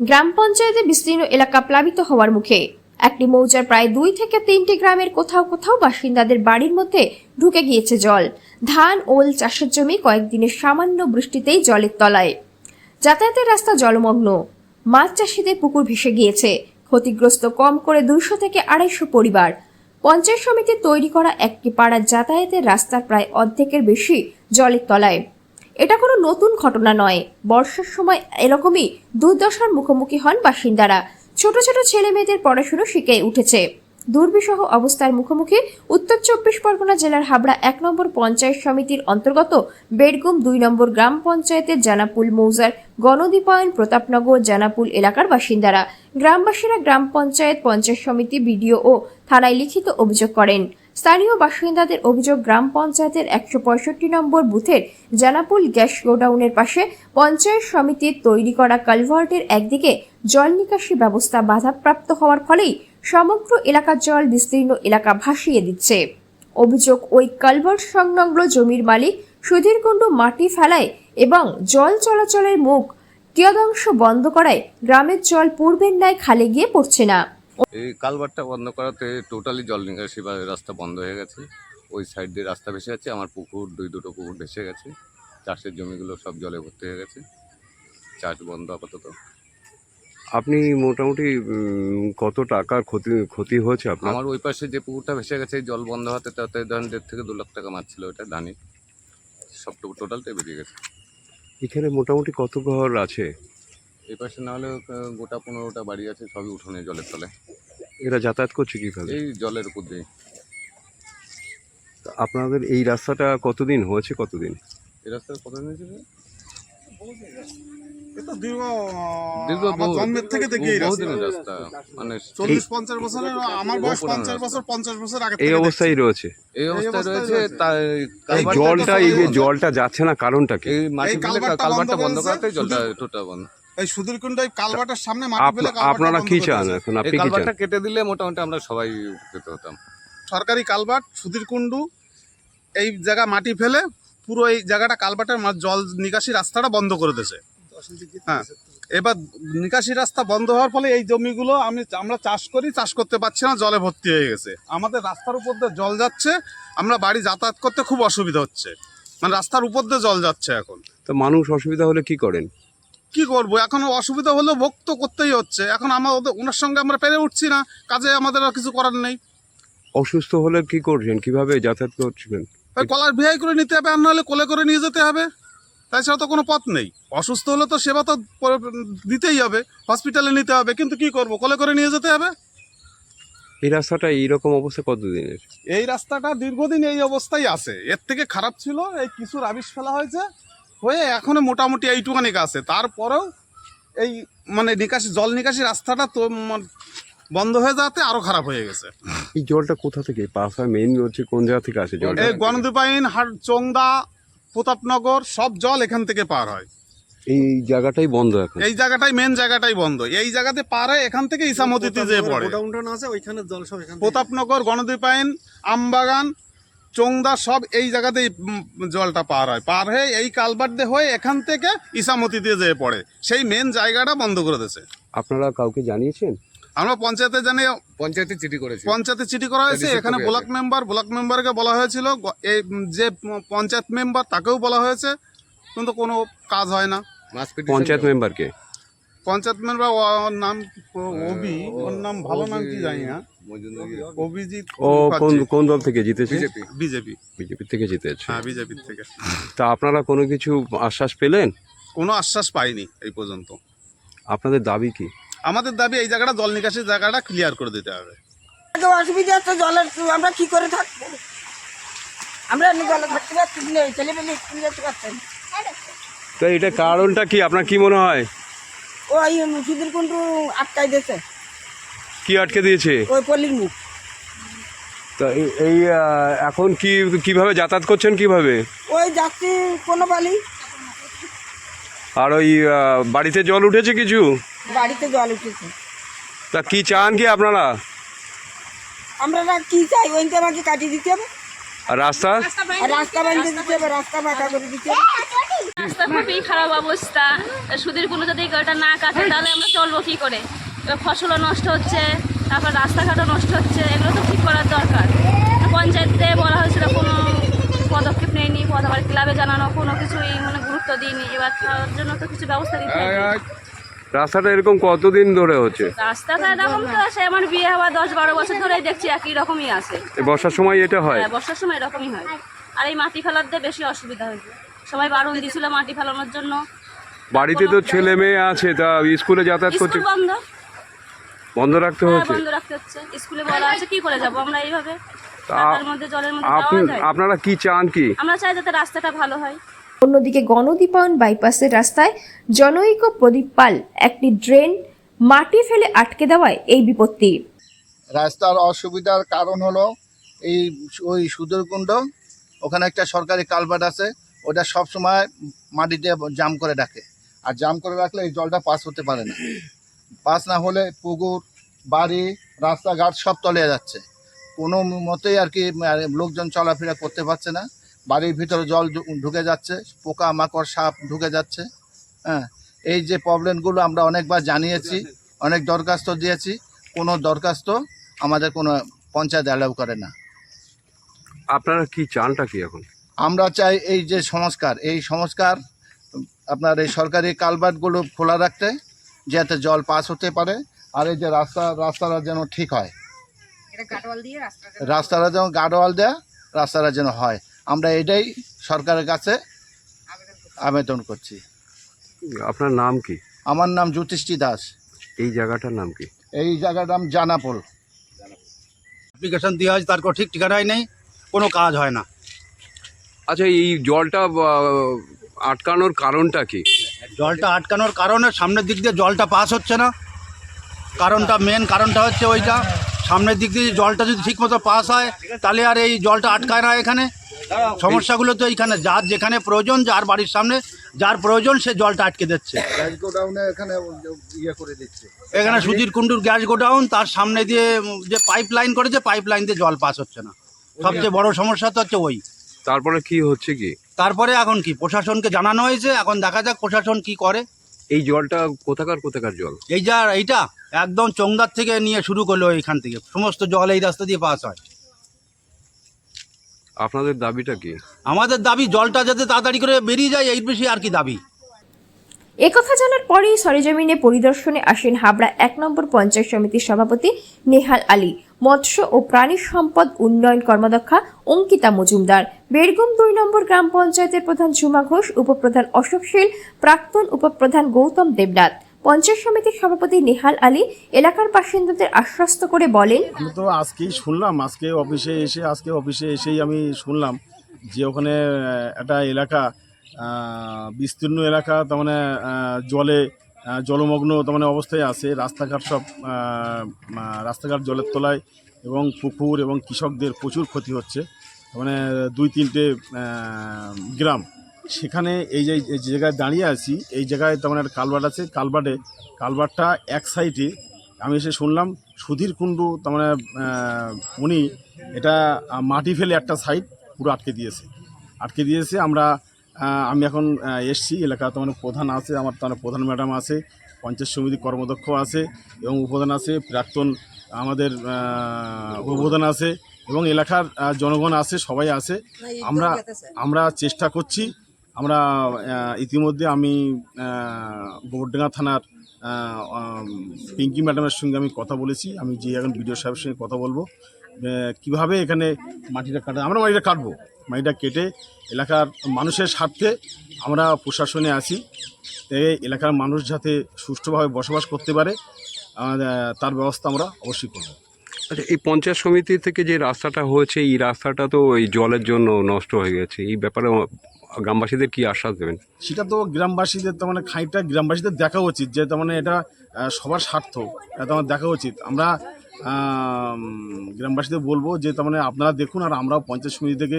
গ্রাম পঞ্চায়েতে বিস্তীর্ণ এলাকা প্লাবিত হওয়ার মুখে। একটি মৌজার প্রায় দুই থেকে তিনটি গ্রামের কোথাও কোথাও বাসিন্দাদের বাড়ির মধ্যে ঢুকে গিয়েছে জল। ধান, ওল চাষের জমি কয়েকদিনের সামান্য বৃষ্টিতেই জলের তলায়। যাতায়াতের রাস্তা জলমগ্ন। মাছ চাষিদের পুকুর ভেসে গিয়েছে। ক্ষতিগ্রস্ত কম করে দুইশো থেকে আড়াইশো পরিবার। পঞ্চায়েত সমিতি তৈরি করা একটি পাড়ার যাতায়াতের রাস্তার প্রায় অর্ধেকের বেশি জলের তলায়। এটা কোনো নতুন ঘটনা নয়। বর্ষার সময় এরকমই দুর্দশার মুখোমুখি হন বাসিন্দারা। ছোট ছোট ছেলে মেয়েদের পড়াশুনো শিখে উঠেছে। দুর্বিষহ অবস্থার মুখোমুখি উত্তর চব্বিশ পরগনা জেলার হাবড়া এক নম্বর পঞ্চায়েত সমিতির অন্তর্গত বেড়গুম দুই নম্বর গ্রাম পঞ্চায়েতের জানাপুল মৌজার গণদীপায়ন প্রতাপনগর জানাপুল এলাকার বাসিন্দারা। গ্রামবাসীরা গ্রাম পঞ্চায়েত পঞ্চায়েত সমিতি বিডিও ও থানায় লিখিত অভিযোগ করেন। স্থানীয় বাসিন্দাদের অভিযোগ, গ্রাম পঞ্চায়েতের একশো পঁয়ষট্টি নম্বর বুথের জানাপুল গ্যাস গোডাউনের পাশে পঞ্চায়েত সমিতির তৈরি করা কালভার্টের একদিকে জল নিকাশি ব্যবস্থা বাধাপ্রাপ্ত হওয়ার ফলেই সমগ্র এলাকার জল বিস্তীর্ণ এলাকা ভাসিয়ে দিচ্ছে। অভিযোগ, ওই কালভার্ট সংলগ্ন জমির মালিক সুধীর কুণ্ডু মাটি ফেলায় এবং জল চলাচলের মুখ কিয়দাংশ বন্ধ করায় গ্রামের জল পূর্বের ন্যায় খালে গিয়ে পড়ছে না। এই কালভারটা বন্ধ করাতে টোটালি জল নিকাশি বা রাস্তা বন্ধ হয়ে গেছে। ওই সাইড দিয়ে রাস্তা ভেসে যাচ্ছে আমার পুকুর দুই দুটো পুকুর ভেসে গেছে। চাষের জমিগুলো সব জলে ভর্তি হয়ে গেছে। চাষ বন্ধ আপাতত। আপনি মোটামুটি কত টাকার ক্ষতি ক্ষতি হয়েছে আপনার? আমার ওই পাশে যে পুকুরটা ভেসে গেছে জল বন্ধ হতে তাতে ধরেন দেড় থেকে দু লাখ টাকা মারছিল ওটা ধানি। সব টোটালটাই বেরিয়ে গেছে। এখানে মোটামুটি কত ঘর আছে? এই পাশে না হলেও আহ, গোটা পনেরোটা বাড়ি আছে সবই উঠোনে জলের তলে এরা যাতায়াত করছে কীভাবে? এই জলের উপর দিয়ে। তা আপনাদের এই রাস্তাটা কতদিন হয়েছে কতদিন? এই রাস্তায় কতদিন হয়েছে জন্মের থেকে দেখি মানে চল্লিশ পঞ্চাশ বছরের আমার বয়স পঞ্চাশ বছর পঞ্চাশ বছর আগে এই অবস্থায় রয়েছে? এই অবস্থায় রয়েছে জলটা এই যে জলটা যাচ্ছে না কারণটা কি? এই কালভারটা বন্ধ করাতে জলটা টোটা বন্ধ। এই সুদীরকুণ্ড এই কালভারটার সামনে মাটি ফেলে আপনারা কি চান এখন? আপনি কি চান? কেটে দিলে মোটামুটি আমরা সবাই উপকৃত হতাম। সরকারি কালভার্ট সুদীরকুণ্ডু এই জায়গা মাটি ফেলে পুরো এই জায়গাটা কালভার্টের জল নিকাশি রাস্তাটা বন্ধ করে দিয়েছে। হ্যাঁ। এবার নিকাশি রাস্তা বন্ধ হওয়ার ফলে এই জমিগুলো আমি আমরা চাষ করি চাষ করতে পারছি না জলে ভর্তি হয়ে গেছে। আমাদের রাস্তার উপর দিয়ে জল যাচ্ছে আমরা বাড়ি যাতায়াত করতে খুব অসুবিধা হচ্ছে। মানে রাস্তার উপর দিয়ে জল যাচ্ছে এখন। তো মানুষ অসুবিধা হলে কি করেন? কি করব? এখন অসুবিধা হলেও ভোগ তো করতেই হচ্ছে। এখন আমরা ওনার সঙ্গে আমরা পেরে উঠছি না। কাজে আমাদের আর কিছু করার নেই। অসুস্থ হলে কি করছেন? কীভাবে যাতায়াত করছিলেন কলার ভিআই করে নিতে হবে আর নাহলে কোলে করে নিয়ে যেতে হবে। তাছাড়া তো কোনো পথ নেই। অসুস্থ হলে তো সেবা তো দিতেই হবে। হসপিটালে নিতে হবে। কিন্তু কি করব? কোলে করে নিয়ে যেতে হবে? এই রাস্তাটা এইরকম অবস্থা কতদিনের? এই রাস্তাটা দীর্ঘদিন এই অবস্থায় আছে। এর থেকে খারাপ ছিল এই কিছু রাবিশ ফেলা হয়েছে। হয়ে এখনও মোটামুটি এইটুখানি আছে তারপরেও এই মানে নিকাশি জল নিকাশি রাস্তাটা তো বন্ধ হয়ে যাতে আরও খারাপ হয়ে গেছে। এই জলটা কোথা থেকে? পাস হয় মেইন হচ্ছে কোন জায়গা থেকে আসে জল এই গণদীপাইন হাট চোংদা প্রতাপনগর সব জল এখান থেকে পার হয়। এই জায়গাটাই বন্ধ এখন? এই জায়গাটাই মেন জায়গাটাই বন্ধ। এই জায়গাতে পার হয় এখান থেকে ইসামতিতে যেয়ে পড়ে। আছে? ওইখানে জল সব এখান প্রতাপনগর গণদীপাইন আমবাগান চোংদা সব এই জায়গাতেই জলটা পার হয়। পার হয়ে এই কালবার দিয়ে হয়ে এখান থেকে ইসামতি দিয়ে যেয়ে পড়ে। সেই মেন জায়গাটা বন্ধ করে দিয়েছে। আপনারা কাউকে জানিয়েছেন? আমরা পঞ্চায়েতে জানি পঞ্চায়েতে চিঠি করেছি। পঞ্চায়েতে চিঠি করা হয়েছে। এখানে ব্লক মেম্বার ব্লক মেম্বারকে বলা হয়েছিল। এই যে পঞ্চায়েত মেম্বার তাকেও বলা হয়েছে। কিন্তু কোনো কাজ হয় না। পঞ্চায়েত মেম্বারকে? পঞ্চায়েত মেম্বার ওর নাম ওবি ওর নাম ভালো নাম কি জানি না। অভিজিৎ ও কোন কোন দল থেকে জিতেছে? বিজেপি। বিজেপি। থেকে জিতেছে। হ্যাঁ বিজেপির থেকে। তা আপনারা কোনো কিছু আশ্বাস পেলেন? কোনো আশ্বাস পাইনি এই পর্যন্ত। আপনাদের দাবি কি? আমাদের দাবি এই জায়গাটা জল নিকাশের জায়গাটা ক্লিয়ার করে দিতে হবে। অসুবিধা হচ্ছে জলের আমরা কি করে থাকব? আমরা জলে থাকতে পারছি না ছেলে স্কুল যেতে পারছেন তো এটা কারণটা কি? আপনার কি মনে হয়? ওই সুদীর কুণ্ডু আটকাই দিয়েছে। কি আটকে দিয়েছে? ওই পল্লির মুখ। তা এই- এখন কি কীভাবে যাতায়াত করছেন কীভাবে? ওই যাচ্ছি কোনো বালি আর ওই বাড়িতে জল উঠেছে কিছু? বাড়িতে জল উঠেছে। তা কি চান কি আপনারা? আমরা কি চাই ওইটা আমাকে কাটিয়ে দিতে হবে। আর রাস্তা? রাস্তা বানিয়ে দিতে হবে রাস্তা বাঁকা করে দিতে রাস্তা খুবই খারাপ অবস্থা। সুদের কোনো যদি এটা না কাটে তাহলে আমরা চলবো কী করে? এবার ফসলও নষ্ট হচ্ছে তারপর রাস্তাঘাটও নষ্ট হচ্ছে এগুলো তো ঠিক করার দরকার। পঞ্চায়েতে বলা হয়েছিল কোনো পদক্ষেপ নেয়নি পদাবার ক্লাবে জানানো কোনো কিছুই মানে গুরুত্ব দিইনি। এবার তার জন্য তো কিছু ব্যবস্থা নিতে হবে। রাস্তাটা এরকম কতদিন ধরে হচ্ছে? রাস্তাঘাট এরকম তো সে আমার বিয়ে হওয়া দশ বারো বছর ধরেই দেখছি একই রকমই আছে। বর্ষার সময় এটা হয়? হ্যাঁ বর্ষার সময় এরকমই হয়। আর এই মাটি ফেলার দিয়ে বেশি অসুবিধা হয়েছে। সবাই বারণ দিয়েছিল মাটি ফেলানোর জন্য। বাড়িতে তো ছেলে মেয়ে আছে তা স্কুলে যাতায়াত করছে? স্কুল বন্ধ। বন্ধ রাখতে হ্যাঁ, হচ্ছে? বন্ধ রাখতে হচ্ছে। স্কুলে বলা আছে কি করে যাব আমরা এইভাবে? তা ঢাকার মধ্যে জলের মধ্যে আপনি যায়? আপনারা কি চান কি? আমরা চাই যাতে রাস্তাটা ভালো হয়। অন্যদিকে গণদীপায়ন বাইপাসের রাস্তায় জনৈক প্রদীপ পাল একটি ড্রেন মাটি ফেলে আটকে দেওয়ায় এই বিপত্তি। রাস্তার অসুবিধার কারণ হলো এই ওই সুদূরকুণ্ড ওখানে একটা সরকারি কালভার্ট আছে ওটা সব সময় মাটিতে জাম করে রাখে। আর জাম করে রাখলে এই জলটা পাস হতে পারে না। পাস না হলে পুকুর বাড়ি রাস্তাঘাট সব তলিয়ে যাচ্ছে। কোনো মতেই আর কি আহ, লোকজন চলাফেরা করতে পারছে না। বাড়ির ভিতরে জল ঢুকে যাচ্ছে পোকা মাকড় সাপ ঢুকে যাচ্ছে হ্যাঁ। এই যে প্রবলেমগুলো আমরা অনেকবার জানিয়েছি অনেক দরখাস্ত দিয়েছি কোনো দরখাস্ত আমাদের কোনো পঞ্চায়েত অ্যালাউ করে না। আপনারা কি চানটা কি এখন? আমরা চাই এই যে সংস্কার এই সংস্কার আপনার এই সরকারি কালভার্টগুলো খোলা রাখতে যাতে জল পাস হতে পারে আর এই যে রাস্তা রাস্তাটা যেন ঠিক হয়। রাস্তাটা যেন গাডোয়াল দেয়া রাস্তাটা যেন হয়। আমরা এটাই সরকারের কাছে আবেদন করছি। আপনার নাম কি? আমার নাম জ্যোতিষ্ঠি দাস। এই জায়গাটার নাম কি? এই জায়গার নাম জানাপোল। অ্যাপ্লিকেশন দেওয়া হয়েছে তার কোনো ঠিক ঠিকানাই নেই কোনো কাজ হয় না। আচ্ছা এই জলটা আটকানোর কারণটা কি? জলটা আটকানোর কারণে সামনের দিক দিয়ে জলটা পাস হচ্ছে না। কারণটা মেন কারণটা হচ্ছে ওইটা। সামনের দিক দিয়ে জলটা যদি ঠিকমতো পাস হয় তাহলে আর এই জলটা আটকায় না এখানে। সমস্যাগুলো তো এইখানে যার যেখানে প্রয়োজন যার বাড়ির সামনে যার প্রয়োজন সে জলটা আটকে দিচ্ছে। এখানে ইয়ে করে সুধীর কুণ্ডুর গ্যাস গোডাউন তার সামনে দিয়ে যে পাইপ লাইন করেছে পাইপ লাইন দিয়ে জল পাস হচ্ছে না। সবচেয়ে বড় সমস্যা তো হচ্ছে ওই। তারপরে কি হচ্ছে কি? তারপরে এখন কি? প্রশাসনকে জানানো হয়েছে এখন দেখা যাক প্রশাসন কি করে। এই জলটা কোথাকার কোথাকার জল? এই যা এইটা একদম চোংদার থেকে নিয়ে শুরু করল এইখান থেকে। সমস্ত জল এই রাস্তা দিয়ে পাস হয়। আপনাদের দাবিটা কি? আমাদের দাবি জলটা যাতে তাড়াতাড়ি করে বেরিয়ে যায় এই বেশি আর কি দাবি? একথা জানার পরেই সরেজমিনে পরিদর্শনে আসেন হাবড়া এক নম্বর পঞ্চায়েত সমিতির সভাপতি নেহাল আলী। মৎস্য ও প্রাণী সম্পদ উন্নয়ন কর্মদক্ষা অঙ্কিতা মজুমদার। বেরগুম দুই নম্বর গ্রাম পঞ্চায়েতের প্রধান ঝুমা ঘোষ উপপ্রধান অশোক শীল প্রাক্তন উপপ্রধান গৌতম দেবনাথ। পঞ্চায়েত সমিতির সভাপতি নেহাল আলী এলাকার বাসিন্দাদের আশ্বস্ত করে বলেন, আমি তো আজকেই শুনলাম, আজকে অফিসে এসে, আজকে অফিসে এসেই আমি শুনলাম যে ওখানে একটা এলাকা বিস্তীর্ণ এলাকা, তার মানে জলে জলমগ্ন তার মানে অবস্থায় আছে। রাস্তাঘাট সব রাস্তাঘাট জলের তলায় এবং পুকুর এবং কৃষকদের প্রচুর ক্ষতি হচ্ছে। মানে দুই তিনটে গ্রাম। সেখানে এই যে জায়গায় দাঁড়িয়ে আছি এই জায়গায় তেমন একটা কালভার্ট আছে। কালভার্টে কালভার্টটা এক সাইডে আমি এসে শুনলাম সুধীর কুণ্ডু তার মানে উনি এটা মাটি ফেলে একটা সাইড পুরো আটকে দিয়েছে। আটকে দিয়েছে আমরা আমি এখন এসছি এলাকা তোমার প্রধান আছে আমার তোমার প্রধান ম্যাডাম আছে পঞ্চায়েত সমিতি কর্মদক্ষ আছে এবং উপপ্রধান আছে প্রাক্তন আমাদের আহ, উপপ্রধান আছে এবং এলাকার জনগণ আছে সবাই আছে। আমরা আমরা চেষ্টা করছি আমরা ইতিমধ্যে আমি আহ, গোবরডাঙ্গা থানার পিঙ্কি ম্যাডামের সঙ্গে আমি কথা বলেছি। আমি যে এখন বিডিও সাহেবের সঙ্গে কথা বলব। কীভাবে এখানে মাটিটা কাটা আমরা মাটিটা কাটবো। মাটিটা কেটে এলাকার মানুষের স্বার্থে আমরা প্রশাসনে আছি। এলাকার মানুষ যাতে সুষ্ঠুভাবে বসবাস করতে পারে তার ব্যবস্থা আমরা অবশ্যই করব। আচ্ছা এই পঞ্চায়েত সমিতি থেকে যে রাস্তাটা হয়েছে এই রাস্তাটা তো এই জলের জন্য নষ্ট হয়ে গেছে। এই ব্যাপারে গ্রামবাসীদের কি আশ্বাস দেবেন? সেটা তো গ্রামবাসীদের, তার মানে খানিকটা গ্রামবাসীদের দেখা উচিত যে, তার মানে এটা সবার স্বার্থ। এটা আমার দেখা উচিত। আমরা গ্রামবাসীদের বলব যে, তার মানে আপনারা দেখুন আর আমরাও পঞ্চায়েত সমিতি থেকে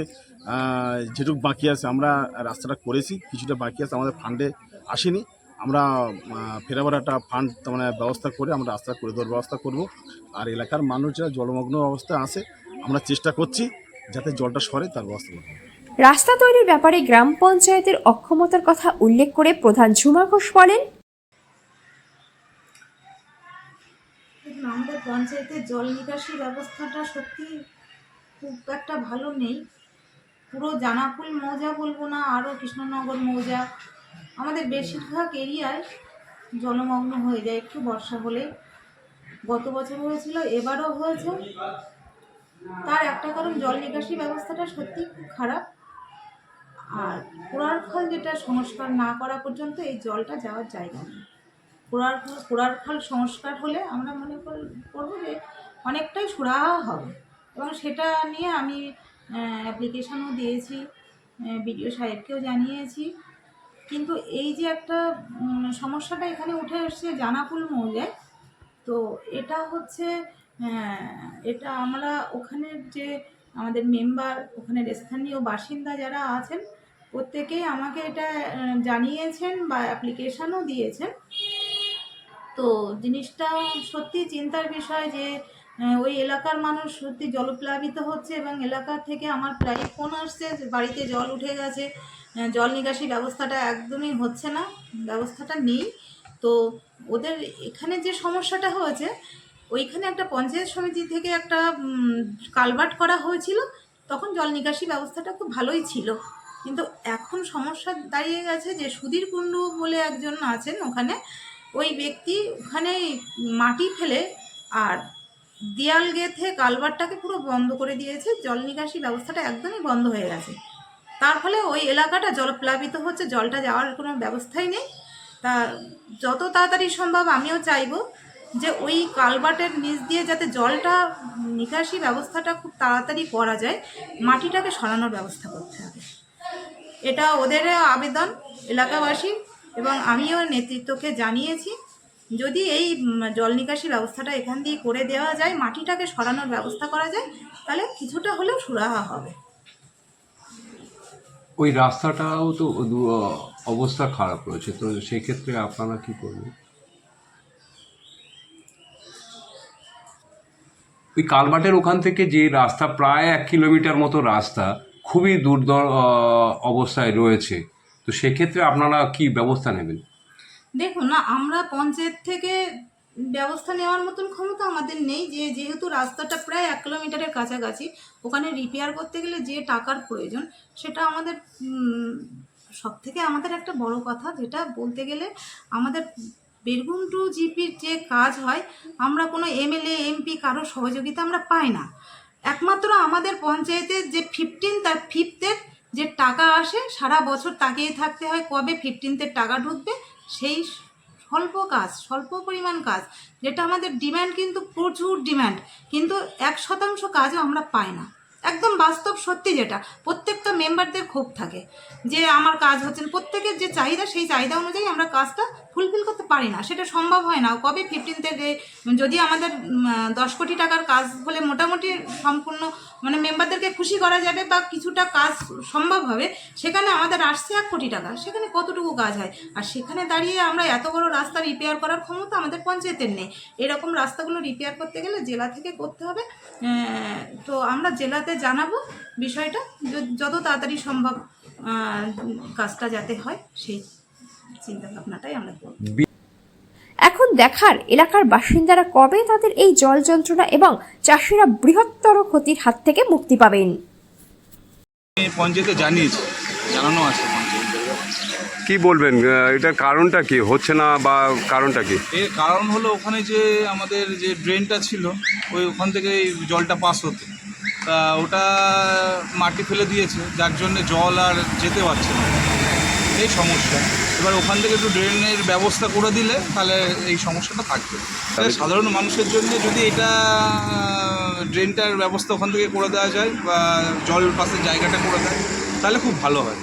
যেটুকু বাকি আছে, আমরা রাস্তাটা করেছি, কিছুটা বাকি আছে, আমাদের ফান্ডে আসেনি। আমরা ফেরাবার একটা ফান্ড তার মানে ব্যবস্থা করে আমরা রাস্তা করে দেওয়ার ব্যবস্থা করব। আর এলাকার মানুষ যারা জলমগ্ন অবস্থায় আছে, আমরা চেষ্টা করছি যাতে জলটা সরে, তার ব্যবস্থা করব রাস্তা তৈরির ব্যাপারে গ্রাম পঞ্চায়েতের অক্ষমতার কথা উল্লেখ করে প্রধান ঝুমা ঘোষ বলেন, আমাদের পঞ্চায়েতের জল নিকাশি ব্যবস্থাটা সত্যি খুব একটা ভালো নেই। পুরো জানাপুল মৌজা বলব না আরও কৃষ্ণনগর মৌজা। আমাদের বেশিরভাগ এরিয়ায় জলমগ্ন হয়ে যায় একটু বর্ষা হলে। গত বছর হয়েছিল, এবারও হয়েছে। তার একটা কারণ, জল নিকাশি ব্যবস্থাটা সত্যি খুব খারাপ। আর পোড়ার ফল যেটা সংস্কার না করা পর্যন্ত এই জলটা যাওয়ার জায়গা নেই। পোড়ার ফল পোড়ার ফল সংস্কার হলে আমরা মনে কর- করব যে অনেকটাই সুরাহা হবে। এবং সেটা নিয়ে আমি অ্যাপ্লিকেশনও দিয়েছি বিডিও সাহেবকেও জানিয়েছি। কিন্তু এই যে একটা সমস্যাটা এখানে উঠে এসছে জানাপুল মৌজায় তো এটা হচ্ছে এটা আমরা ওখানের যে আমাদের মেম্বার ওখানের স্থানীয় বাসিন্দা যারা আছেন প্রত্যেকেই আমাকে এটা জানিয়েছেন বা অ্যাপ্লিকেশনও দিয়েছেন। তো জিনিসটা সত্যি চিন্তার বিষয় যে ওই এলাকার মানুষ সত্যি জলপ্লাবিত হচ্ছে এবং এলাকা থেকে আমার প্রায় ফোন আসছে বাড়িতে জল উঠে গেছে। জল নিকাশি ব্যবস্থাটা একদমই হচ্ছে না, ব্যবস্থাটা নেই। তো ওদের এখানে যে সমস্যাটা হয়েছে, ওইখানে একটা পঞ্চায়েত সমিতি থেকে একটা কালভার্ট করা হয়েছিল। তখন জল নিকাশি ব্যবস্থাটা খুব ভালোই ছিল। কিন্তু এখন সমস্যা দাঁড়িয়ে গেছে যে সুধীর কুণ্ডু বলে একজন আছেন ওখানে। ওই ব্যক্তি ওখানে মাটি ফেলে আর দেয়াল গেথে কালভারটাকে পুরো বন্ধ করে দিয়েছে। জল নিকাশি ব্যবস্থাটা একদমই বন্ধ হয়ে গেছে। তার ফলে ওই এলাকাটা জলপ্লাবিত হচ্ছে, জলটা যাওয়ার কোনো ব্যবস্থাই নেই। তা যত তাড়াতাড়ি সম্ভব আমিও চাইব যে ওই কালভার্টের নিচ দিয়ে যাতে জলটা নিকাশি ব্যবস্থাটা খুব তাড়াতাড়ি করা যায়, মাটিটাকে সরানোর ব্যবস্থা করতে হবে। এটা ওদের আবেদন, এলাকাবাসী, এবং আমিও নেতৃত্বকে জানিয়েছি। যদি এই জল নিকাশি ব্যবস্থাটা এখান দিয়ে করে দেওয়া যায়, মাটিটাকে সরানোর ব্যবস্থা করা যায়, তাহলে কিছুটা হলেও সুরাহা হবে। ওই রাস্তাটাও তো অবস্থা খারাপ রয়েছে। তো সেক্ষেত্রে আপনারা কি করবেন? ওই কালভার্টের ওখান থেকে যে রাস্তা, প্রায় এক কিলোমিটার মতো রাস্তা খুবই দুর্দর অবস্থায় রয়েছে। তো সেক্ষেত্রে আপনারা কি ব্যবস্থা নেবেন? দেখুন না, আমরা পঞ্চায়েত থেকে ব্যবস্থা নেওয়ার মতন ক্ষমতা আমাদের নেই। যে যেহেতু রাস্তাটা প্রায় এক কিলোমিটারের কাছাকাছি, ওখানে রিপেয়ার করতে গেলে যে টাকার প্রয়োজন, সেটা আমাদের সব থেকে আমাদের একটা বড় কথা, যেটা বলতে গেলে আমাদের বীরভূম টু জিপির যে কাজ হয়, আমরা কোনো এমএলএ এমপি কারও সহযোগিতা আমরা পাই না। একমাত্র আমাদের পঞ্চায়েতের যে ফিফটিন তার ফিফথের যে টাকা আসে, সারা বছর তাকিয়ে থাকতে হয় কবে ফিফটিনথের টাকা ঢুকবে, সেই স্বল্প কাজ, স্বল্প পরিমাণ কাজ, যেটা আমাদের ডিম্যান্ড কিন্তু প্রচুর ডিম্যান্ড কিন্তু এক শতাংশ কাজও আমরা পাই না। একদম বাস্তব সত্যি যেটা। প্রত্যেকটা মেম্বারদের ক্ষোভ থাকে যে আমার কাজ হচ্ছে না। প্রত্যেকের যে চাহিদা, সেই চাহিদা অনুযায়ী আমরা কাজটা ফুলফিল করতে পারি না। সেটা সম্ভব হয় না। কবে ফিফটিনতে যদি আমাদের দশ কোটি টাকার কাজ হলে মোটামুটি সম্পূর্ণ মানে মেম্বারদেরকে খুশি করা যাবে বা কিছুটা কাজ সম্ভব হবে, সেখানে আমাদের আসছে এক কোটি টাকা। সেখানে কতটুকু কাজ হয়? আর সেখানে দাঁড়িয়ে আমরা এত বড় রাস্তা রিপেয়ার করার ক্ষমতা আমাদের পঞ্চায়েতের নেই। এরকম রাস্তাগুলো রিপেয়ার করতে গেলে জেলা থেকে করতে হবে। তো আমরা জেলাতে জানাব বিষয়টা যত তাড়াতাড়ি সম্ভব কাজটা যাতে হয় সেই চিন্তা ভাবনাটাই আমরা করব। এখন দেখার এলাকার বাসিন্দারা কবে তাদের এই জল যন্ত্রণা এবং চাষিরা বৃহত্তর ক্ষতির হাত থেকে মুক্তি পাবেন? পঞ্চায়েতে জানিয়েছি জানানো আছে কি বলবেন এটার কারণটা কি হচ্ছে না বা কারণটা কি? এর কারণ হলো ওখানে যে আমাদের যে ড্রেনটা ছিল ওই ওখান থেকে জলটা পাস হতো। ওটা মাটি ফেলে দিয়েছে, যার জন্যে জল আর যেতে পারছে না। এই সমস্যা। এবার ওখান থেকে একটু ড্রেনের ব্যবস্থা করে দিলে তাহলে এই সমস্যাটা থাকবে। তাহলে সাধারণ মানুষের জন্য যদি এটা, ড্রেনটার ব্যবস্থা ওখান থেকে করে দেওয়া যায় বা জল পাশের জায়গাটা করে দেয়, তাহলে খুব ভালো হয়।